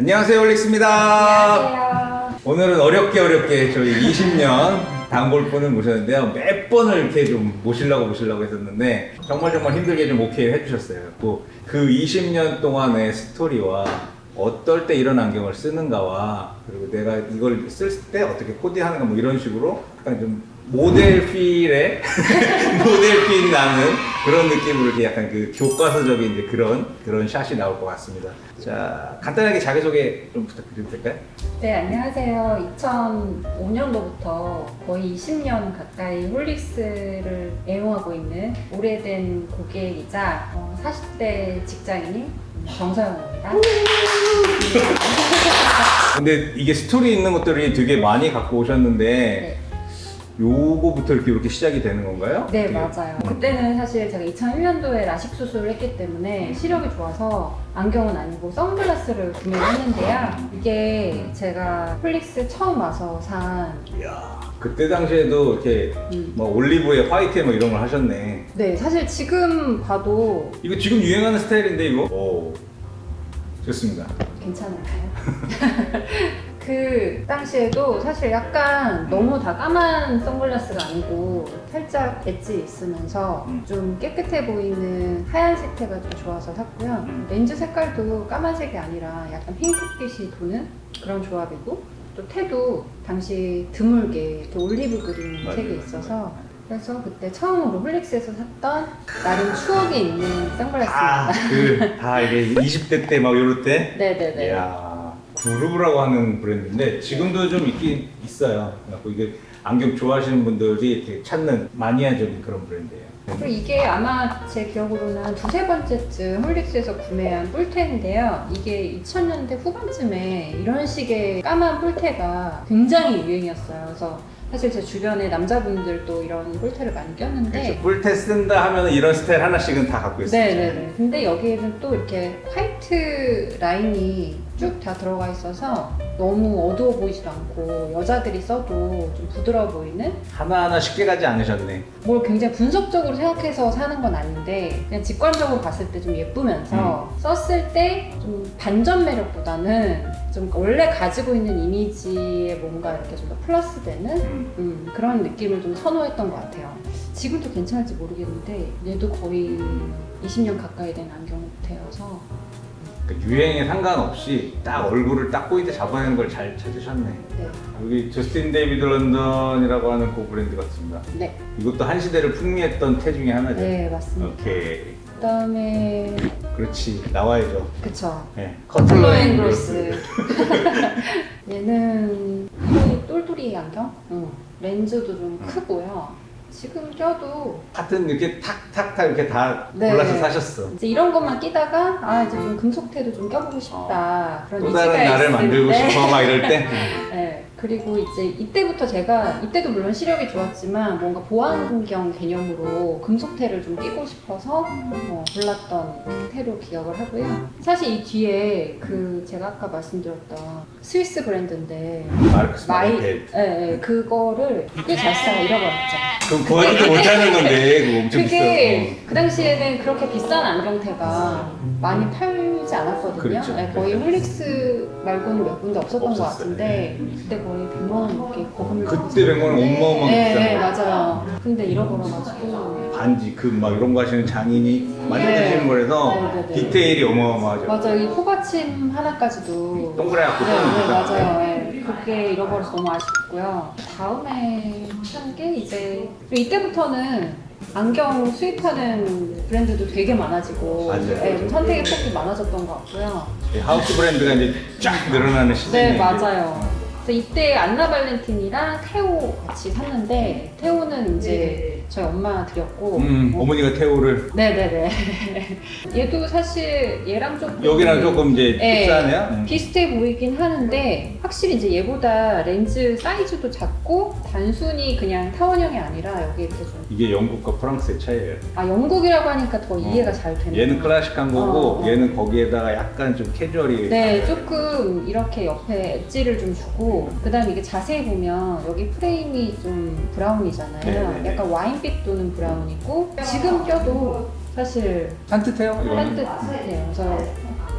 안녕하세요 올릭스입니다. 안녕하세요. 오늘은 어렵게 어렵게 저희 20년 단골분을 모셨는데요. 몇 번을 이렇게 좀 모시려고 모시려고 했었는데 정말 정말 힘들게 좀 오케이 해주셨어요. 또 그 20년 동안의 스토리와 어떨 때 이런 안경을 쓰는가와 그리고 내가 이걸 쓸 때 어떻게 코디하는가 뭐 이런 식으로 약간 좀 모델 필의 모델 필 나는 그런 느낌으로 이렇게 약간 그 교과서적인 이제 그런 그런 샷이 나올 것 같습니다. 자 간단하게 자기 소개 좀 부탁드려도 될까요? 네, 안녕하세요. 2005년도부터 거의 20년 가까이 홀릭스를 애용하고 있는 오래된 고객이자 어, 40대 직장인인 정서영입니다. 근데 이게 스토리 있는 것들이 되게 많이 갖고 오셨는데 네, 요거부터 이렇게 이렇게 시작이 되는 건가요? 네 어떻게? 맞아요. 그때는 사실 제가 2001년도에 라식 수술을 했기 때문에 시력이 좋아서 안경은 아니고 선글라스를 구매를 했는데요. 이게 제가 홀릭스 처음 와서 산 이야, 그때 당시에도 이렇게 음, 뭐 올리브에 화이트에 뭐 이런 걸 하셨네. 네, 사실 지금 봐도 이거 지금 유행하는 스타일인데 이거? 오, 좋습니다. 괜찮을까요? 그 당시에도 사실 약간 너무 다 까만 선글라스가 아니고 살짝 엣지 있으면서 음. 좀 깨끗해 보이는 하얀 색 태가 좀 좋아서 샀고요. 음. 렌즈 색깔도 까만색이 아니라 약간 핑크빛이 도는 그런 조합이고 또 태도 당시 드물게 이렇게 올리브 그린 맞아요. 색이 있어서 그래서 그때 처음으로 홀릭스에서 샀던 나름 추억이 있는 선글라스입니다. 아, 그 다 이게 20대 때 막 요럴 때. 네네네. 이야, 그루브라고 하는 브랜드인데 지금도 좀 있긴 있어요. 그래갖고 이게 안경 좋아하시는 분들이 이렇게 찾는 마니아적인 그런 브랜드예요. 그리고 이게 아마 제 기억으로는 한 두세 번째쯤 홀릭스에서 구매한 뿔테인데요. 이게 2000년대 후반쯤에 이런 식의 까만 뿔테가 굉장히 유행이었어요. 그래서 사실 제 주변에 남자분들도 이런 뿔테를 많이 꼈는데 그렇죠. 뿔테 쓴다 하면 이런 스타일 하나씩은 다 갖고 있어요. 네네네. 근데 여기에는 또 이렇게 화이트 라인이 쭉 다 들어가 있어서 너무 어두워 보이지도 않고 여자들이 써도 좀 부드러워 보이는 하나하나 쉽게 가지 않으셨네. 뭘 굉장히 분석적으로 생각해서 사는 건 아닌데 그냥 직관적으로 봤을 때 좀 예쁘면서 썼을 때 좀 반전 매력보다는 좀 원래 가지고 있는 이미지에 뭔가 이렇게 좀 더 플러스 되는 음. 음, 그런 느낌을 좀 선호했던 것 같아요. 지금도 괜찮을지 모르겠는데 얘도 거의 20년 가까이 된 안경테여서 그 유행에 상관없이 딱 얼굴을 딱 포인트 잡아내는 걸 잘 찾으셨네. 네, 여기 저스틴 데이비드 런던이라고 하는 그 브랜드 같습니다. 네, 이것도 한 시대를 풍미했던 태 중에 하나죠. 네 맞습니다. 오케이. 그다음에 그렇지. 나와야죠. 그쵸. 네. 커틀러 앤 그로스. 얘는 똘똘이 안경? 응. 렌즈도 좀 음. 크고요. 지금 껴도 하여튼 이렇게 탁탁탁 이렇게 다 네. 골라서 사셨어. 이제 이런 것만 끼다가 아 이제 좀 금속태도 좀 껴보고 싶다 그런 또 의지가 다른 나를 있을 만들고 때. 싶어 막 이럴 때. 네. 그리고 이제 이때부터 제가 이때도 물론 시력이 좋았지만 뭔가 보안경 개념으로 금속태를 좀 끼고 싶어서 어, 골랐던 태로 기억을 하고요. 사실 이 뒤에 그 제가 아까 말씀드렸던 스위스 브랜드인데 마르크스 마이. 예, 예, 그거를 꽤잘 쓰다가 잃어버렸죠. 그럼 구하지도 못하는 건데 그거 엄청 그게 비싸. 그 당시에는 그렇게 비싼 안경테가 많이 팔지 않았거든요. 그렇죠. 예, 거의 홀릭스 말고는 몇 군데 없었던 것 없었어요. 같은데 그때 거의 100만 원 넘게 거금을 어. 그때 100만 원 어마어마하게 네, 네, 거. 맞아요. 근데 잃어버려가지고 반지 금 막 이런 거 하시는 장인이 만드시는 네. 거라서 네, 네, 네. 디테일이 어마어마하죠. 맞아 이 포받침 하나까지도 동그랗고 네, 네. 맞아요. 네. 그게 잃어버려서 너무 아쉽고요. 다음에 한 게 이제 그리고 이때부터는 안경 수입하는 브랜드도 되게 많아지고 맞아요. 네, 좀 선택의 폭이 많아졌던 것 같고요. 이 하우스 브랜드가 이제 쫙 늘어나는 시즌이 네, 맞아요. 그래서 이때 안나 발렌틴이랑 테오 같이 샀는데 테오는 이제 저희 엄마 드렸고 음, 어머니가 태호를 네네네. 얘도 사실 얘랑 조금 여기랑 조금 이제 네. 흡사하네요. 음. 비슷해 보이긴 하는데 확실히 이제 얘보다 렌즈 사이즈도 작고 단순히 그냥 타원형이 아니라 여기 이렇게 좀 이게 영국과 프랑스의 차이예요. 아 영국이라고 하니까 더 이해가 잘 되네요. 어. 얘는 클래식한 거고 어. 얘는 거기에다가 약간 좀 캐주얼이 네, 조금 이렇게 옆에 엣지를 좀 주고 그다음에 이게 자세히 보면 여기 프레임이 좀 브라운이잖아요. 네네네. 약간 와인빛 도는 브라운이고 지금 껴도 사실 산뜻해요. 이거는. 산뜻해요. 그래서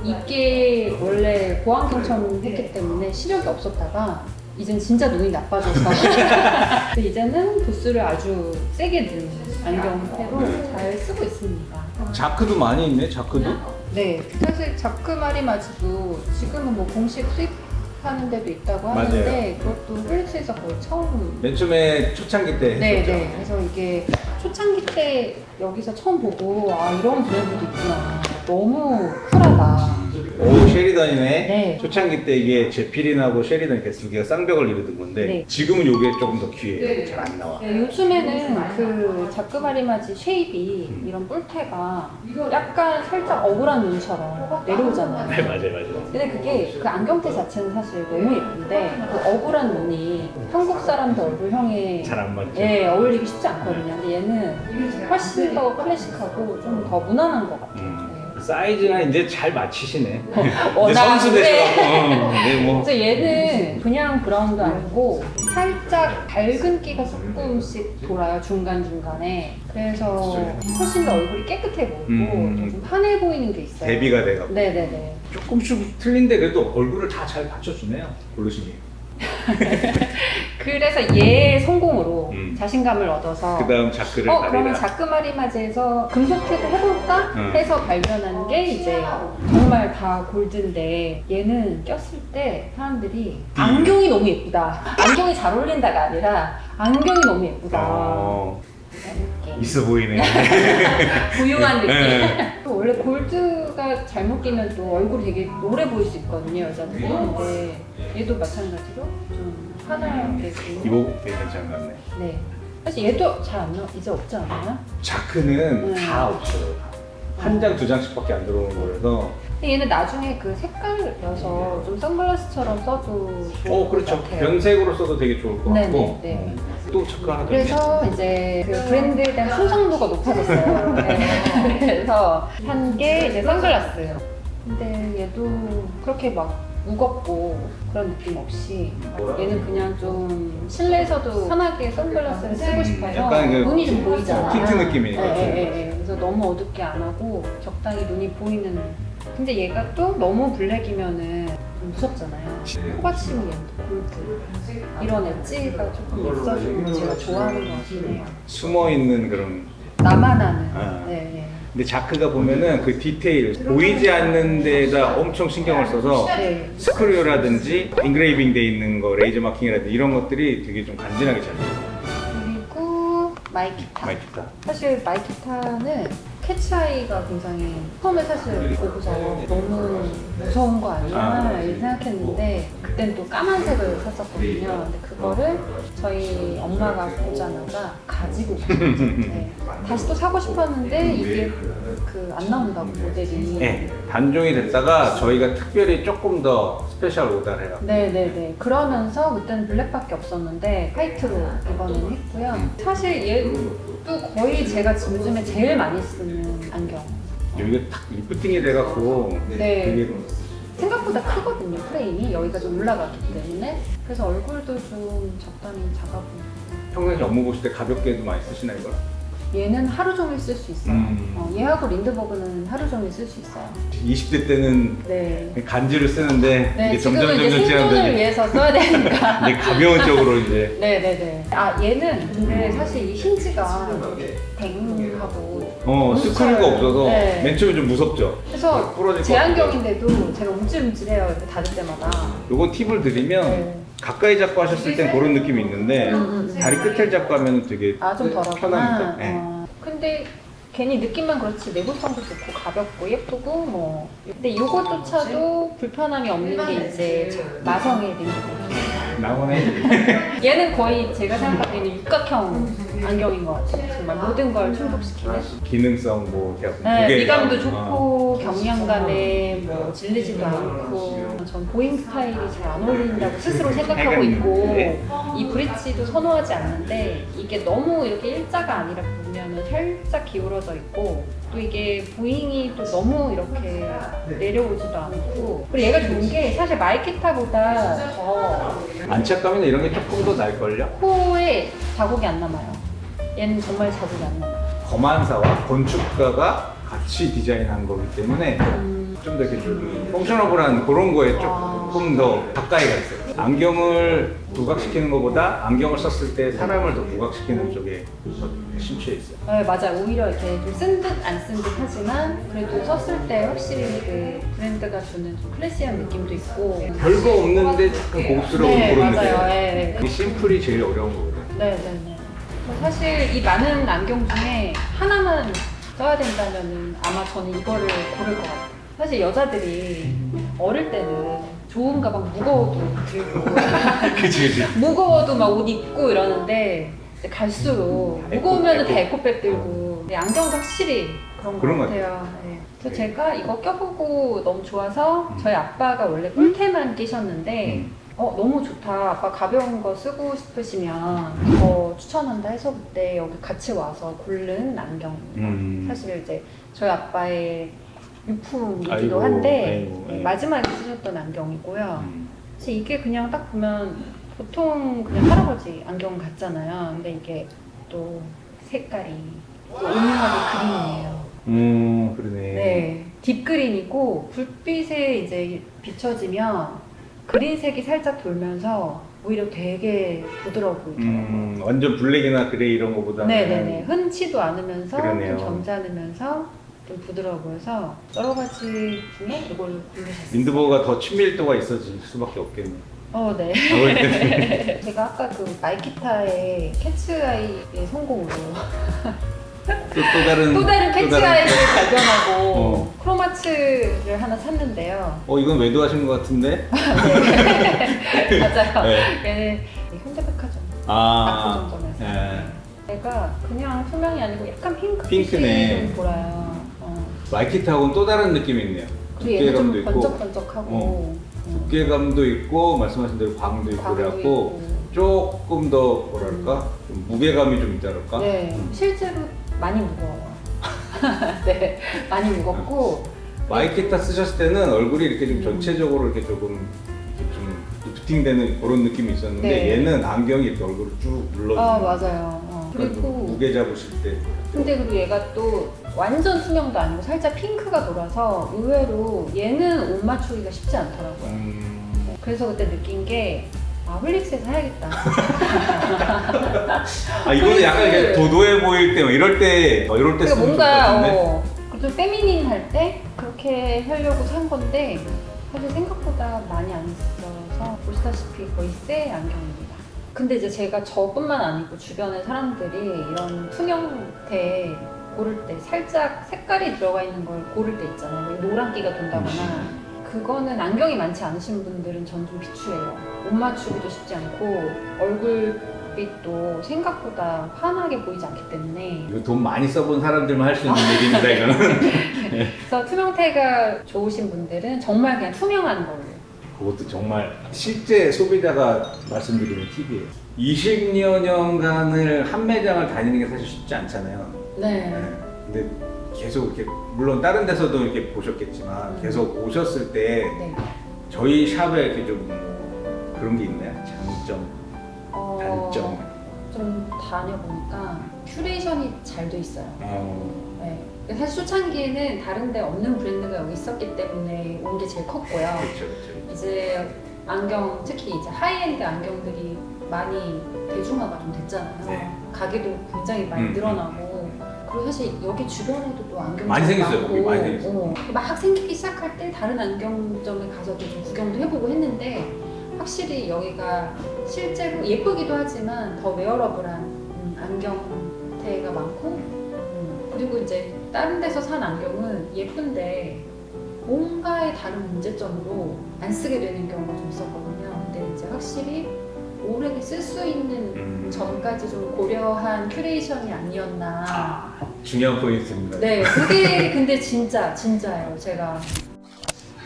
이게 원래 보안경처럼 했기 때문에 시력이 없었다가 이젠 진짜 눈이 나빠져서 근데 이제는 도수를 아주 세게 든 안경 형태로 잘 쓰고 있습니다. 자크도 많이 있네, 자크도? 네, 사실 자크마리마즈도 지금은 뭐 공식 수입하는 데도 있다고 맞아요. 하는데 그것도 플렉스에서 거의 처음. 맨 처음에 초창기 때 네, 했었죠. 네. 너무 쿨하다. 오 쉐리던이네. 네. 초창기 때 이게 제피린하고 쉐리던 이렇게 두 개가 쌍벽을 이루던 건데 네. 지금은 이게 조금 더 귀해요. 잘안 나와. 네, 요즘에는 그 자크마리마지 쉐입이 이런 뿔테가 약간 살짝 억울한 눈처럼 내려오잖아요. 네 맞아요 맞아요. 근데 그게 그 안경테 자체는 사실 너무 예쁜데 그 억울한 눈이 한국 사람들 얼굴형에 잘 안 맞죠. 예, 어울리기 쉽지 않거든요. 근데 얘는 훨씬 더 클래식하고 좀 더 무난한 것 같아요. 음. 사이즈가 이제 잘 맞히시네. 네. 이제 워낙 선수 되셔갖고. 어, 네, 뭐. 그래서 얘는 그냥 브라운도 아니고 살짝 밝은 기가 조금씩 돌아요 중간 중간에. 그래서 훨씬 더 얼굴이 깨끗해 보이고 음. 좀 환해 보이는 게 있어요. 대비가 돼갖고 네네네. 조금씩 틀린데 그래도 얼굴을 다 잘 받쳐주네요. 고르시기. 그래서 얘 성공으로 음. 자신감을 얻어서 그 다음 자크를 어 그러면. 자크마리마즈에서 금속태도 해볼까 응. 해서 발견한 게 이제 정말 다 골드인데 얘는 꼈을 때 사람들이 안경이 너무 예쁘다 안경이 잘 어울린다가 아니라 안경이 너무 예쁘다 어, 이렇게 있어 보이네. 부유한 느낌 네. 또 원래 골드가 잘못 끼면 또 얼굴이 되게 노래 보일 수 있거든요 여자들이 근데 얘도 마찬가지로 좀 환하게 보이고 이거 되게 같네. 네 사실 얘도 잘 안 나와 이제 없지 않나요? 자크는 음. 다 없어요. 한장 두 장씩밖에 안 들어오는 거라서. 근데 얘는 나중에 그 색깔 여서 좀 선글라스처럼 써도 좋을 어것 그렇죠. 같아요. 변색으로 써도 되게 좋을 것 네네, 같고. 네. 어, 또 자크 하나 더. 그래서 이제 그 브랜드에 대한 순상도가 높아졌어요. 네. 그래서 한 게 이제 선글라스. 근데 얘도 그렇게 막 무겁고 그런 느낌 없이 얘는 그냥 좀 실내에서도 편하게 선글라스를 쓰고 싶어서 약간 그 눈이 좀 보이잖아요. 틴트 느낌이니까. 네, 네, 네. 그래서 너무 어둡게 안 하고 적당히 눈이 보이는. 근데 얘가 또 너무 블랙이면은 좀 무섭잖아요. 코받침이 얘도 골드. 이런 엣지가 조금 있어주고 제가 좋아하는 것 같긴 해요. 숨어 있는 그런. 나만 아는. 아. 네, 네. 근데 자크가 보면은 그 디테일 보이지 않는 데다 엄청 신경을 써서 네. 스크류라든지 인그레이빙 돼 있는 거 레이저 마킹이라든지 이런 것들이 되게 좀 간지나게 잘 돼요. 그리고 마이키타. 마이키타. 사실 마이키타는 캐치아이가 굉장히 처음에 사실 보고서 너무 무서운 거 아니야 아. 이렇게 생각했는데 그땐 또 까만색을 샀었거든요. 근데 그거를 저희 엄마가 보자마자 가지고 가셨죠. 네. 다시 또 사고 싶었는데 이게 그 안 나온다고 모델이. 네, 단종이 됐다가 저희가 특별히 조금 더 스페셜 오다를 해요. 네네네. 그러면서 그때는 블랙밖에 없었는데 화이트로 이번엔 했고요. 사실 얘 도 거의 제가 요즘에 제일 많이 쓰는 안경. 여기가 탁 리프팅이 돼갖고 네. 되게 생각보다 크거든요, 프레임이. 여기가 좀 올라가기 때문에. 그래서 얼굴도 좀 적당히 작아 보이고. 평상시 업무 보실 때 가볍게도 많이 쓰시나 이걸? 얘는 하루 종일 쓸 수 있어요. 음. 어, 얘하고 린드버그는 하루 종일 쓸 수 있어요. 20대 때는 네. 간지를 쓰는데 네, 이게 점점 지금은 이제 점점 생존을 지나면 위해서 써야 되니까. 이제 가벼운 쪽으로 이제 네네네. 아, 얘는 근데 사실 이 힌지가 댕하고. 어 스크류가 잘- 없어서 네. 맨 처음에 좀 무섭죠. 그래서 부러질 제것 같아요. 안경인데도 제가 움찔움찔해요 이렇게 닫을 때마다. 요건 팁을 드리면 네. 가까이 잡고 하셨을 땐 그런 느낌이 있는데 음, 음, 음. 다리 끝을 잡고 하면 되게 아 좀 덜하구나. 편하니까. 네. 어, 근데 괜히 느낌만 그렇지 내구성도 좋고 가볍고 예쁘고 뭐. 근데 이것조차도 불편함이 없는 게 이제 마성의 린드버그. 나오네. 얘는 거의 제가 생각하기에는 육각형 안경인 것 같아요. 정말 모든 걸 충족시키는. 기능성 뭐 이렇게 네. 미감도 어. 좋고 경량감에 뭐 질리지도 않고 전 보잉 스타일이 잘 안 어울린다고 스스로 생각하고 있고 네. 이 브릿지도 선호하지 않는데 이게 너무 이렇게 일자가 아니라 보면은 살짝 기울어져 있고 또 이게 보잉이 또 너무 이렇게 내려오지도 않고. 그리고 얘가 좋은 게 사실 마이키타보다 더 안착감이나 이런 게 조금 더 날걸요? 코에 자국이 안 남아요. 얘는 정말 자국이 안 남아요. 검안사와 건축가가 같이 디자인한 거기 때문에 음, 좀더 이렇게 좀 펑셔너블한 그런 거에 조금 더 가까이가 있어요. 안경을 부각시키는 것보다 안경을 썼을 때 사람을 더 부각시키는 쪽에 더 심취해 있어요. 네, 맞아요. 오히려 이렇게 좀 쓴 듯 안 쓴 듯 하지만 그래도 썼을 때 확실히 그 브랜드가 주는 좀 클래시한 느낌도 있고 별거 없는데 조금 고급스러운 네, 그런 맞아요. 느낌. 네, 이 심플이 제일 어려운 거거든요. 네, 네, 네. 사실 이 많은 안경 중에 하나만 써야 된다면은 아마 저는 이거를 고를 것 같아요. 사실 여자들이 어릴 때는 좋은 가방 무거워도 들고 그치 그치. 무거워도 막 옷 입고 이러는데 이제 갈수록 에코, 무거우면 다 에코. 에코백 들고 네, 안경도 확실히 그런 것 그런 것 같아요. 네. 그래서 네. 제가 이거 껴보고 너무 좋아서 음. 저희 아빠가 원래 꿀테만 끼셨는데 음. 어 너무 좋다 아빠 가벼운 거 쓰고 싶으시면 이거 추천한다 해서 그때 여기 같이 와서 고른 안경입니다. 음. 사실 이제 저희 아빠의 유품이기도 아이고, 한데 아이고, 네, 아이고. 마지막에 쓰셨던 안경이고요. 음. 사실 이게 그냥 딱 보면 보통 그냥 할아버지 안경 같잖아요. 근데 이게 또 색깔이 또 오묘하게 그린이에요. 음 그러네. 네, 딥 그린이고 불빛에 이제 비춰지면 그린색이 살짝 돌면서 오히려 되게 부드러워 보이더라고요. 음 완전 블랙이나 그레이 이런 거보다는 네네네 흔치도 않으면서 그러네요. 좀 점잖으면서 좀 부드러워 보여서 여러 가지 중에 이걸 고르셨어요. 민드버가 더 친밀도가 있어질 수밖에 없겠네. 어, 네. 아무래도 제가 아까 그 마이키타의 캐츠아이의 성공으로 또, 또 다른 또 다른 캐치아이를 발견하고 음. 어. 크로마츠를 하나 샀는데요. 어 이건 외도하신 것 같은데? 네. 맞아요. 네. 얘는 현대백화점 아. 낙수정점에서 예. 얘가 그냥 투명이 아니고 약간 핑크 빛이 핑크네. 좀 돌아요. 어. 마이키타하고는 또 다른 느낌이 있네요. 그리고 얘는 좀 두께감도 있고 번쩍번쩍하고 어. 음. 두께감도 있고 말씀하신 대로 광도 있고 광도 그래갖고 있고. 조금 더 뭐랄까 좀 무게감이 좀 있다 그럴까? 네, 음. 실제로 많이 무거워요. 네, 많이 무겁고 마이키타 쓰셨을 때는 얼굴이 이렇게 좀 음. 전체적으로 이렇게 조금 이렇게 좀 리프팅되는 그런 느낌이 있었는데 네. 얘는 안경이 이렇게 얼굴을 쭉 눌러주는 아 맞아요. 어. 그리고 무게 잡으실 때 근데 그리고 얘가 또 완전 투명도 아니고 살짝 핑크가 돌아서 의외로 얘는 옷 맞추기가 쉽지 않더라고요. 음... 그래서 그때 느낀 게 아, 홀릭스에서 사야겠다. 아 이거는 약간 이렇게 도도해 보일 때뭐 이럴 때 어, 이럴 때 그러니까 쓰면 좋을 것 뭔가 같은데 어, 좀 페미닌 할 때 그렇게 하려고 산 건데 사실 생각보다 많이 안 써서 보시다시피 거의 새 안경입니다. 근데 이제 제가 저뿐만 아니고 주변의 사람들이 이런 투명태 고를 때 살짝 색깔이 들어가 있는 걸 고를 때 있잖아요. 노란기가 돈다거나 그거는 안경이 많지 않으신 분들은 전 좀 비추해요. 옷 맞추기도 쉽지 않고 얼굴빛도 생각보다 환하게 보이지 않기 때문에 이거 돈 많이 써본 사람들만 할 수 있는 얘기입니다 이거는 그래서 투명태가 좋으신 분들은 정말 그냥 투명한 걸로. 그것도 정말 실제 소비자가 말씀드리는 팁이에요 20여 년간을 한 매장을 다니는 게 사실 쉽지 않잖아요 네. 네. 근데 계속 이렇게 물론 다른 데서도 이렇게 보셨겠지만 음. 계속 오셨을 때 네. 저희 샵에 이렇게 좀 그런 게 있나요? 장점, 어, 단점 좀 다녀보니까 큐레이션이 잘 돼 있어요. 어, 네. 사실 초창기에는 다른 데 없는 브랜드가 여기 있었기 때문에 온 게 제일 컸고요. 그렇죠 그렇죠 이제 안경, 특히 이제 하이엔드 안경들이 많이 대중화가 좀 됐잖아요. 네. 가게도 굉장히 많이 음, 늘어나고. 그리고 사실 여기 주변에도 또 안경점이 많이 생겼어요, 많고, 여기 많이 생겼어요. 어, 막 생기기 시작할 때 다른 안경점에 가서도 좀 구경도 해보고 했는데 확실히 여기가 실제로 예쁘기도 하지만 더 웨어러블한 음, 안경테가 많고 음, 그리고 이제 다른 데서 산 안경은 예쁜데 뭔가의 다른 문제점으로 안 쓰게 되는 경우가 좀 있었거든요. 근데 이제 확실히 오래 쓸 수 있는 음. 점까지 좀 고려한 큐레이션이 아니었나. 아, 중요한 포인트입니다 네, 그게 근데 진짜 진짜예요. 제가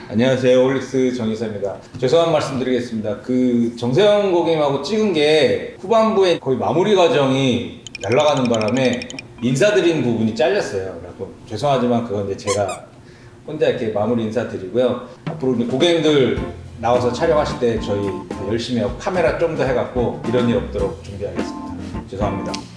안녕하세요 올릭스 정희사입니다 죄송한 말씀 드리겠습니다 그 정세영 고객님하고 찍은 게 후반부에 거의 마무리 과정이 날아가는 바람에 인사드린 부분이 잘렸어요. 그래서 죄송하지만 그건 이제 제가 혼자 이렇게 마무리 인사드리고요. 앞으로 고객님들 나와서 촬영하실 때 저희 더 열심히 카메라 좀 더 해갖고 이런 일 없도록 준비하겠습니다. 죄송합니다